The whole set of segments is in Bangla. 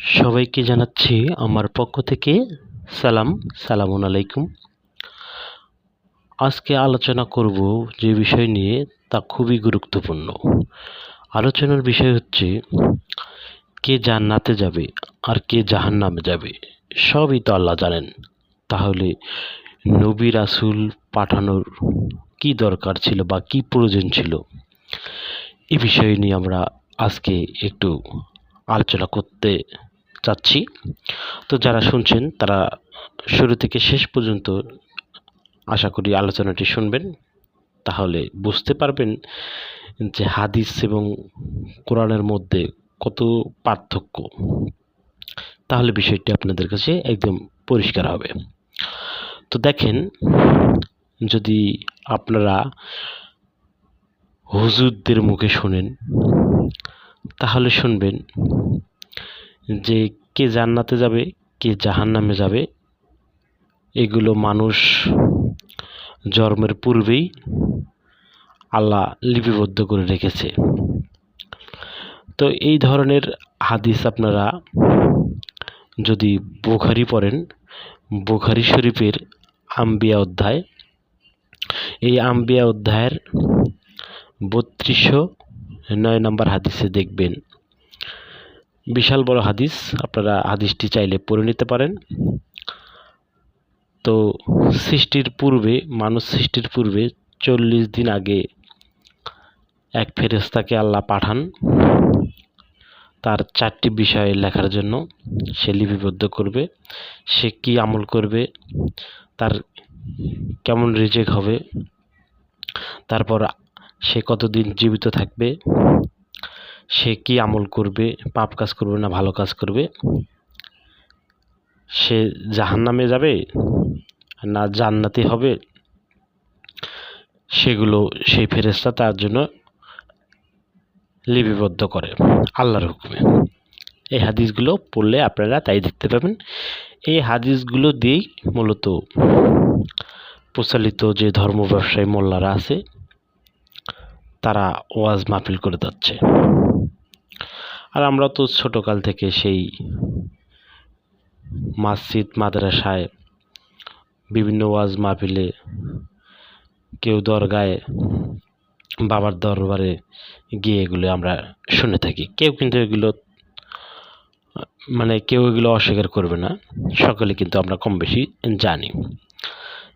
সবাইকে জানাচ্ছি আমার পক্ষ থেকে সালাম, সালামুন আলাইকুম। আজকে আলোচনা করব যে বিষয় নিয়ে তা খুবই গুরুত্বপূর্ণ। আলোচনার বিষয় হচ্ছে, কে জান্নাতে যাবে আর কে জাহান্নামে যাবে, সবই তো আল্লাহ জানেন। তাহলে নবী রাসূল পাঠানোর কি দরকার ছিল বা কি প্রয়োজন ছিল? এই বিষয় নিয়ে আমরা আজকে একটু আলোচনা করতে চাচ্ছি। তো যারা শুনছেন, তারা শুরু থেকে শেষ পর্যন্ত আশা করি আলোচনাটি শুনবেন। তাহলে বুঝতে পারবেন যে হাদিস এবং কোরআনের মধ্যে কত পার্থক্য। তাহলে বিষয়টি আপনাদের কাছে একদম পরিষ্কার হবে। তো দেখেন, যদি আপনারা হুজুরদের মুখে শোনেন, তাহলে শুনবেন যে কে জান্নাতে যাবে, কে জাহান্নামে যাবে, এগুলো মানুষ জন্মের পূর্বেই আল্লাহ লিপিবদ্ধ করে রেখেছে। তো এই ধরনের হাদিস আপনারা যদি বোখারি পড়েন, বোখারি শরীফের আম্বিয়া অধ্যায়, এই আম্বিয়া অধ্যায়ের বত্রিশশো নয় নম্বর হাদিসে দেখবেন। বিশাল বড় হাদিস, আপনারা হাদিসটি চাইলে পড়ে নিতে পারেন। তো সৃষ্টির পূর্বে, মানুষ সৃষ্টির পূর্বে চল্লিশ দিন আগে এক ফেরেস্তাকে আল্লাহ পাঠান। তার চারটি বিষয় লেখার জন্য সে লিপিবদ্ধ করবে, সে কি আমল করবে, তার কেমন রিজেক হবে, তারপর সে কতদিন জীবিত থাকবে সে কি আমল করবে, পাপ কাজ করবে না ভালো কাজ করবে? সে জাহান্নামে যাবে না জান্নাতি হবে? সেগুলো সেই ফেরেস্তা তার জন্য লিপিবদ্ধ করে আল্লাহর হুকুমে। এই হাদিসগুলো পড়লে আপনারা তাই দেখতে পাবেন। এই হাদিসগুলো দিয়েই মূলত প্রচলিত যে ধর্ম ব্যবসায়ী মোল্লারা আছে, তারা ওয়াজ মাহফিল করে যাচ্ছে। আর আমরা তো ছোটোকাল থেকে সেই মসজিদ, মাদ্রাসায় বিভিন্ন ওয়াজ মাহফিলে কেউ দরগায়, বাবার দরবারে গিয়ে এগুলো আমরা শুনে থাকি। কেউ কিন্তু এগুলো মানে কেউ এগুলো অস্বীকার করবে না। সকলে কিন্তু আমরা কম বেশি জানি।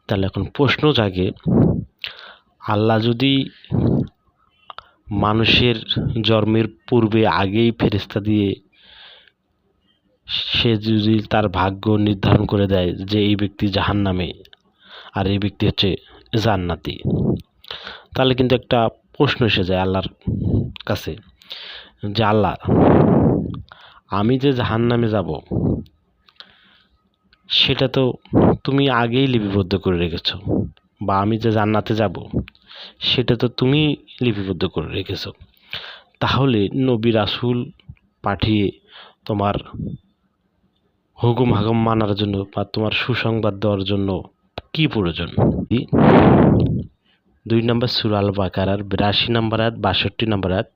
তাহলে এখন প্রশ্ন জাগে, আল্লাহ যদি মানুষের জন্মের পূর্বে আগেই ফেরিস্তা দিয়ে সে যদি তার ভাগ্য নির্ধারণ করে দেয় যে এই ব্যক্তি জাহান নামে আর এই ব্যক্তি হচ্ছে জান্নাতি। তাহলে কিন্তু একটা প্রশ্ন এসে যায় আল্লাহর কাছে যে, আল্লাহ, আমি যে জাহান নামে যাব, সেটা তো তুমি আগেই লিপিবদ্ধ করে রেখেছ। বা আমি যে জান্নাতে যাব, সেটা তো তুমি লিপিবদ্ধ করে রেখেছ। তাহলে নবী রাসুল পাঠিয়ে তোমার হুকুম হাকুম মানার জন্য বা তোমার সুসংবাদ দেওয়ার জন্য কি প্রয়োজন? দুই নম্বর সুরাল বাকারার বিরাশি নম্বর আয়াত, বাষট্টি নম্বর আয়াত।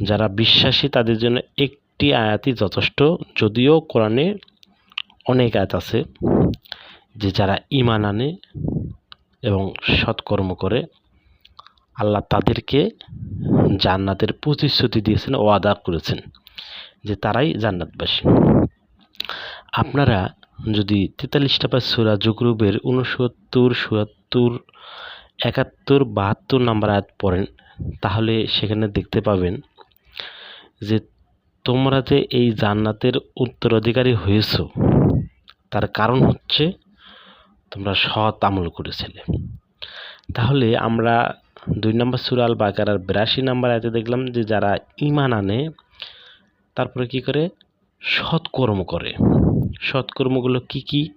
যারা বিশ্বাসী, তাদের জন্য একটি আয়াতই যথেষ্ট, যদিও কোরআনে অনেক আয়াত আছে যে যারা ইমান আনে এবং সৎকর্ম করে আল্লাহ তাদেরকে জান্নাতের প্রতিশ্রুতি দিয়েছেন ও আদা করেছেন যে তারাই জান্নাতবাসী। আপনারা যদি তেতাল্লিশটা বা সুরা জুকরুবের উনসত্তর সুয়াত্তর একাত্তর, বাহাত্তর নাম্বার আয়াত পড়েন, তাহলে সেখানে দেখতে পাবেন যে তোমরা যে এই জান্নাতের উত্তরাধিকারী হয়েছ, তার কারণ হচ্ছে তোমরা সৎ আমল করেছিলে। তাহলে আমরা দুই নম্বর সুরাল বাকারার বিরাশি নাম্বার আয়তে দেখলাম যে যারা ইমান আনে, তারপরে কি করে? সৎকর্ম করে। সৎকর্মগুলো কি কি?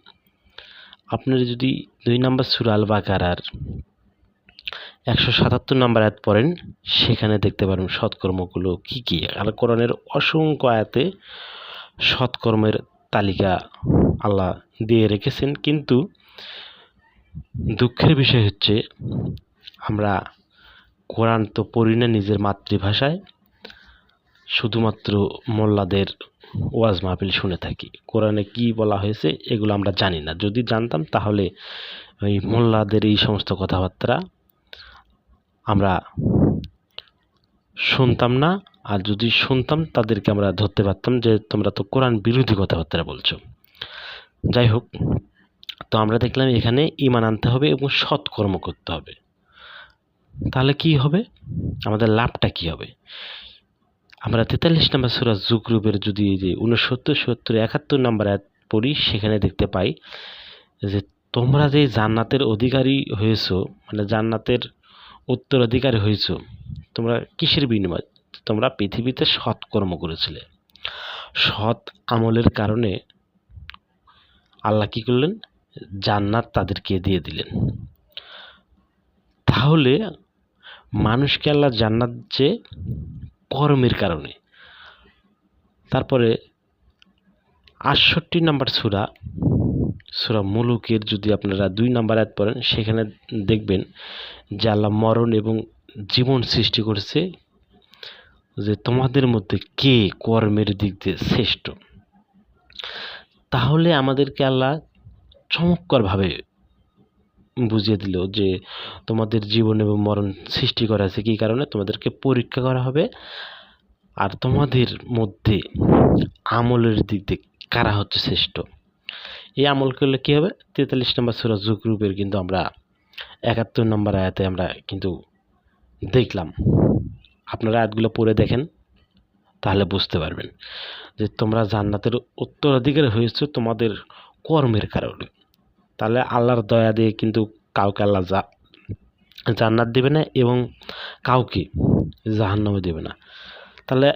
আপনার যদি দুই নম্বর সুরাল বাকারার একশো সাতাত্তর নম্বর আয়াত পড়েন, সেখানে দেখতে পারেন সৎকর্মগুলো কি কি। আর কোরআনের অসংখ্য আয়াতে সৎকর্মের তালিকা আল্লাহ দিয়ে রেখেছেন। কিন্তু দুঃখের বিষয় হচ্ছে, আমরা কোরআন তো পড়ি না নিজের মাতৃভাষায়, শুধুমাত্র মোল্লাদের ওয়াজ মাহফিল শুনে থাকি। কোরআনে কি বলা হয়েছে এগুলো আমরা জানি না। যদি জানতাম তাহলে ওই মোল্লাদের এই সমস্ত কথাবার্তা আমরা শুনতাম না। আর যদি শুনতাম তাদেরকে আমরা ধরতে পারতাম যে তোমরা তো কোরআন বিরোধী কথাবার্তা বলছো। যাই হোক তো আমরা দেখলাম এখানে ইমান আনতে হবে এবং সৎকর্ম করতে হবে। তাহলে কি হবে? আমাদের লাভটা কি হবে? আমরা তেতাল্লিশ নম্বর সুরা জুকরুবের যদি যে উনসত্তর সত্তর, একাত্তর নম্বর আয়াত পড়ি, সেখানে দেখতে পাই যে তোমরা যে জান্নাতের অধিকারী হয়েছো মানে জান্নাতের উত্তরাধিকারী হয়েছো, তোমরা কিসের বিনিময়? তোমরা পৃথিবীতে সৎকর্ম করেছিলে। সৎ আমলের কারণে আল্লাহ কী করলেন? জান্নাত তাদেরকে দিয়ে দিলেন। তাহলে মানুষকে আল্লাহ জান্নাত যে কর্মের কারণে, তারপরে আটষট্টি নাম্বার সুরা সুরা মুলুকের যদি আপনারা দুই নাম্বার আয়াত পড়েন, সেখানে দেখবেন যে আল্লাহ মরণ এবং জীবন সৃষ্টি করেছে যে তোমাদের মধ্যে কে কর্মের দিক দিয়ে শ্রেষ্ঠ। তাহলে আমাদেরকে আল্লাহ চমৎকারভাবে বুঝিয়ে দিল যে তোমাদের জীবন এবং মরণ সৃষ্টি করা আছে। কী কারণে? তোমাদেরকে পরীক্ষা করা হবে আর তোমাদের মধ্যে আমলের দিক দিয়ে কারা হচ্ছে শ্রেষ্ঠ? এই আমল করলে কী হবে? তেতাল্লিশ নম্বর সুরা গ্রুপের কিন্তু আমরা একাত্তর নম্বর আয়াতে আমরা কিন্তু দেখলাম। আপনারা আয়াতগুলো পড়ে দেখেন, তাহলে বুঝতে পারবেন যে তোমরা জান্নাতের উত্তরাধিকারী হয়েছো, তোমাদের কর্মের কারণে। তাহলে আল্লাহর দয়া দিয়ে কিন্তু কাউকে আল্লাহ যা জান্নাত দেবে না এবং কাউকে জাহান্নামে দেবে না। তাহলে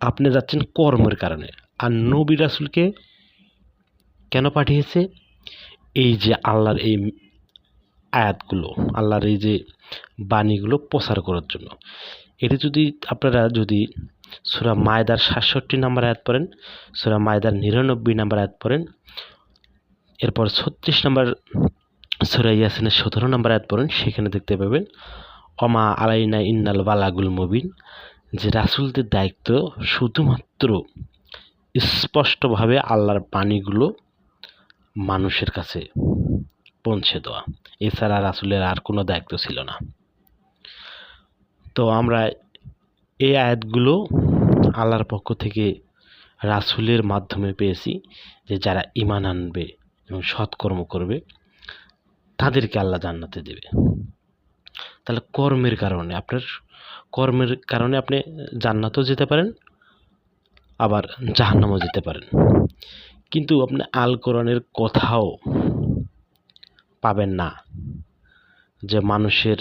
আপনি যাচ্ছেন কর্মের কারণে। আর নবী রাসুলকে কেন পাঠিয়েছে? এই যে আল্লাহর এই আয়াতগুলো, আল্লাহর এই যে বাণীগুলো প্রচার করার জন্য। এটি যদি আপনারা যদি সুরা মায়দার সাতষট্টি নাম্বার আয়াত পড়েন, সুরা মায়দার নিরানব্বই নাম্বার আয়াত পড়েন এরপর ছত্রিশ নম্বর সুরা ইয়াসিনের সতেরো নম্বর আয়াত পড়েন, সেখানে দেখতে পাবেন অমা আলাইনা ইন্নাল বালাগুল মবিন, যে রাসুলদের দায়িত্ব শুধুমাত্র স্পষ্টভাবে আল্লাহর বাণীগুলো মানুষের কাছে পৌঁছে দেওয়া। এছাড়া রাসুলের আর কোনো দায়িত্ব ছিল না। তো আমরা এই আয়াতগুলো আল্লাহর পক্ষ থেকে রাসুলের মাধ্যমে পেয়েছি যে যারা ইমান আনবে এবং সৎকর্ম করবে, তাদেরকে আল্লাহ জান্নাতে দেবে। তাহলে কর্মের কারণে আপনার, কর্মের কারণে আপনি জান্নাতও যেতে পারেন, আবার জাহান্নামও যেতে পারেন। কিন্তু আপনি আল কোরআনের কথাও পাবেন না যে মানুষের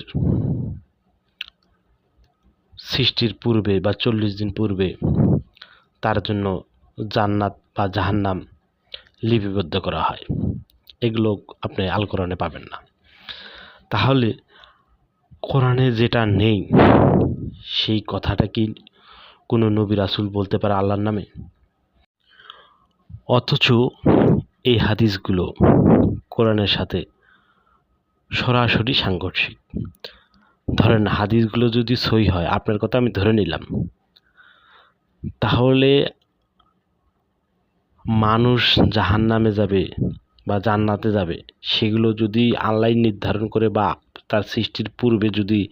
সৃষ্টির পূর্বে বা চল্লিশ দিন পূর্বে তার জন্য জান্নাত বা জাহান্নাম লিপিবদ্ধ করা হয়। এগুলো আপনি আল কোরআনে পাবেন না। তাহলে কোরআনে যেটা নেই, সেই কথাটা কি কোনো নবী রাসুল বলতে পারে আল্লাহর নামে? অথচ এই হাদিসগুলো কোরআনের সাথে সরাসরি সাংঘর্ষিক। ধরেন হাদিসগুলো যদি সই হয়, আপনার কথা আমি ধরে নিলাম। তাহলে মানুষ জাহান নামে যাবে বা জান্নাতে যাবে, সেগুলো যদি আল্লাহ নির্ধারণ করে বা তার সৃষ্টির পূর্বে যদি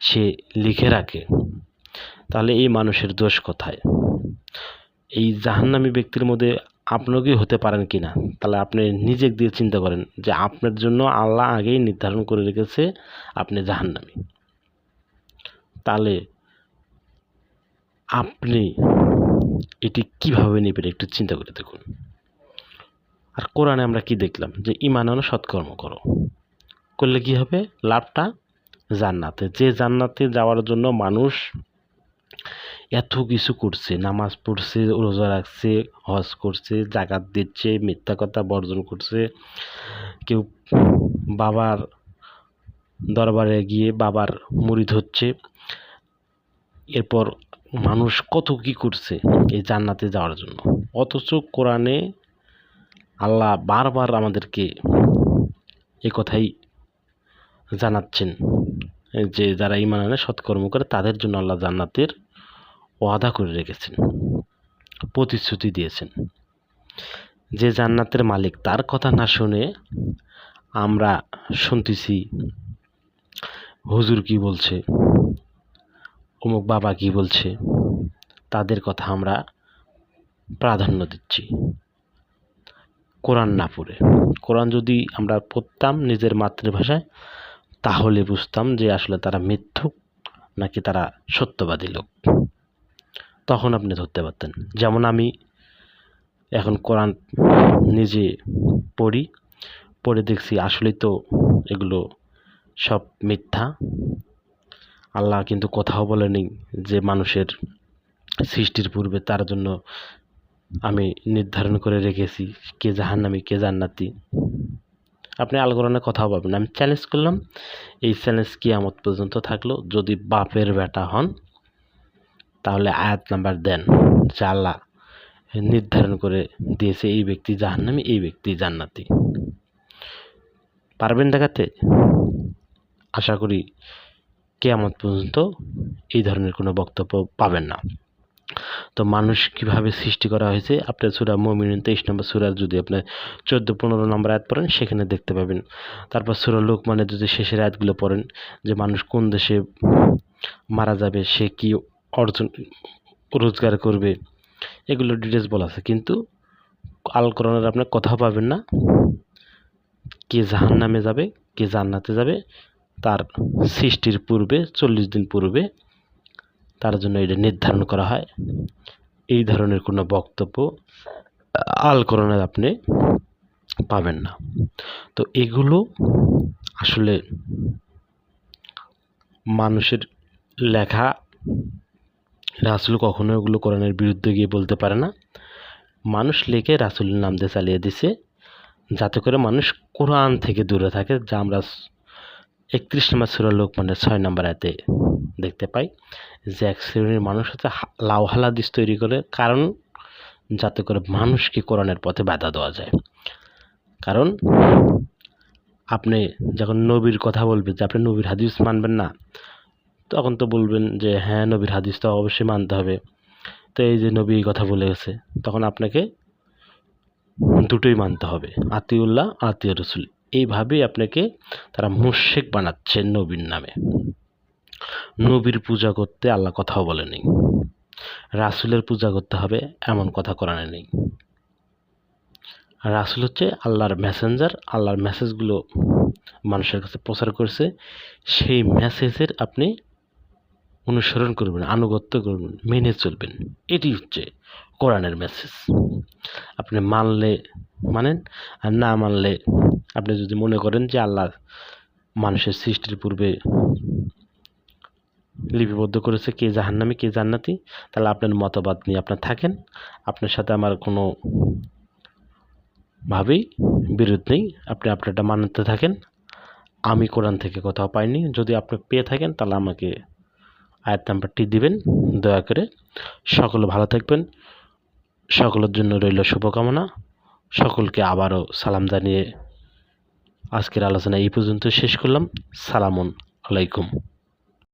সে লিখে রাখে, তাহলে এই মানুষের দোষ কোথায়? এই জাহান্নামী ব্যক্তির মধ্যে আপনাকেই হতে পারেন কি না? তাহলে আপনি নিজে দিয়ে চিন্তা করেন যে আপনার জন্য আল্লাহ আগেই নির্ধারণ করে রেখেছে আপনি জাহান্নামী। তাহলে আপনি এটি কীভাবে নেবেন একটু চিন্তা করে দেখুন। আর কোরআনে আমরা কি দেখলাম? যে ইমান আনো, সৎকর্ম করো। করলে কি হবে? লাভটা জান্নাতে। যে জান্নাতে যাওয়ার জন্য মানুষ এত কিছু করছে, নামাজ পড়ছে, রোজা রাখছে, হজ করছে, জাকাত দিচ্ছে, মিথ্যা কথা বর্জন করছে। কেউ বাবার দরবারে গিয়ে বাবার মুড়ি হচ্ছে। এরপর মানুষ কত কি করছে এই জান্নাতে যাওয়ার জন্য? অথচ কোরআনে আল্লাহ বারবার আমাদেরকে এ কথাই জানাচ্ছেন যে যারা ইমান আনে, সৎকর্ম করে, তাদের জন্য আল্লাহ জান্নাতের ওয়াদা করে রেখেছেন, প্রতিশ্রুতি দিয়েছেন। যে জান্নাতের মালিক, তার কথা না শুনে আমরা শুনতেছি, হুজুর কি বলছে? অমুক বাবা কি বলছে? তাদের কথা আমরা প্রাধান্য দিচ্ছি। কোরআন না পড়ে। কোরআন যদি আমরা পড়তাম নিজের মাতৃভাষায়, তাহলে বুঝতাম যে আসলে তারা মিথ্যুক নাকি তারা সত্যবাদী লোক। তখন আপনি ধরতে পারতেন। যেমন আমি এখন কোরআন নিজে পড়ি, পড়ে দেখছি আসলেই তো এগুলো সব মিথ্যা। আল্লাহ কিন্তু কোথাও বলেনি যে মানুষের সৃষ্টির পূর্বে তার জন্য আমি নির্ধারণ করে রেখেছি কে জাহান্নামী, কে জান্নাতি। আপনি আল কোরআনে কথাও পাবেন। আমি চ্যালেঞ্জ করলাম, এই চ্যালেঞ্জ কিয়ামত পর্যন্ত থাকল। যদি বাপের বেটা হন, তাহলে আয়াত নাম্বার দেন, যে আল্লাহ নির্ধারণ করে দিয়েছে এই ব্যক্তি জাহান্নামী, এই ব্যক্তি জান্নাতি। পারবেন দেখাতে? আশা করি কেয়ামত পর্যন্ত এই ধরনের কোনো বক্তব্য পাবেন না। তো মানুষ কীভাবে সৃষ্টি করা হয়েছে? আপনার সুরা মমিন তেইশ নম্বর সুরার যদি আপনার চোদ্দ পনেরো নম্বর আয়াত পড়েন, সেখানে দেখতে পাবেন। তারপর সুরা লোকমানের যদি শেষের আয়াতগুলো পড়েন, যে মানুষ কোন দেশে মারা যাবে, সে কি অর্জন, রোজগার করবে, এগুলো ডিটেলস বলা আছে। কিন্তু আল কোরআনের আপনার কথা পাবেন না। কে জাহান নামে যাবে, কে জান্নাতে যাবে তার সৃষ্টির পূর্বে, চল্লিশ দিন পূর্বে তার জন্য এটা নির্ধারণ করা হয়। এই ধরনের কোনো বক্তব্য আল কোরআনের আপনি পাবেন না। তো এগুলো আসলে মানুষের লেখা, রাসুল কখনো এগুলো কোরআনের বিরুদ্ধে গিয়ে বলতে পারে না। মানুষ লেখে রাসুলের নাম দিয়ে চালিয়ে দিছে, যাতে করে মানুষ কোরআন থেকে দূরে থাকে, যা আমরা একত্রিশ নম্বর সুরা মানে ছয় নম্বর এতে দেখতে পাই যে এক শ্রেণির মানুষ হচ্ছে লাউ হালাদিস তৈরি করে, কারণ যাতে করে মানুষকে কোরআনের পথে বাধা দেওয়া যায়। কারণ আপনি যখন নবীর কথা বলবেন, যে আপনি নবীর হাদিস মানবেন না, তখন তো বলবেন যে হ্যাঁ নবীর হাদিস তো অবশ্যই মানতে হবে। তো এই যে নবী কথা বলে গেছে, তখন আপনাকে দুটোই মানতে হবে, আতিউল্লাহ আতীয় রসুল। এইভাবেই আপনাকে তারা মুশেক বানাচ্ছে নবীর নামে। নবীর পূজা করতে আল্লাহ কথাও বলেনি রাসুলের পূজা করতে হবে এমন কথা কোরআনে নেই। রাসুল হচ্ছে আল্লাহর মেসেঞ্জার আল্লাহর মেসেজগুলো মানুষের কাছে প্রচার করছে। সেই মেসেজের আপনি অনুসরণ করবেন, আনুগত্য করবেন, মেনে চলবেন। এটি হচ্ছে কোরআনের মেসেজ আপনি মানলে মানেন? আর না মানলে আপনি যদি মনে করেন যে আল্লাহ মানুষের সৃষ্টির পূর্বে লিপিবদ্ধ করেছে কে জাহান্নামি, কে জান্নাতি, তাহলে আপনার মতবাদ নিয়ে আপনার থাকেন। আপনার সাথে আমার কোনো ভাবেই বিরোধ নেই। আপনি আপনারটা মানতে থাকেন। আমি কোরআন থেকে কোথাও পাইনি। যদি আপনি পেয়ে থাকেন, তাহলে আমাকে আয়াত নাম্বারটি দিবেন। দয়া করে সকলে ভালো থাকবেন। সকলের জন্য রইল শুভকামনা। সকলকে আবারও সালাম জানিয়ে আজকের আলোচনা এই পর্যন্ত শেষ করলাম। সালামুন আলাইকুম।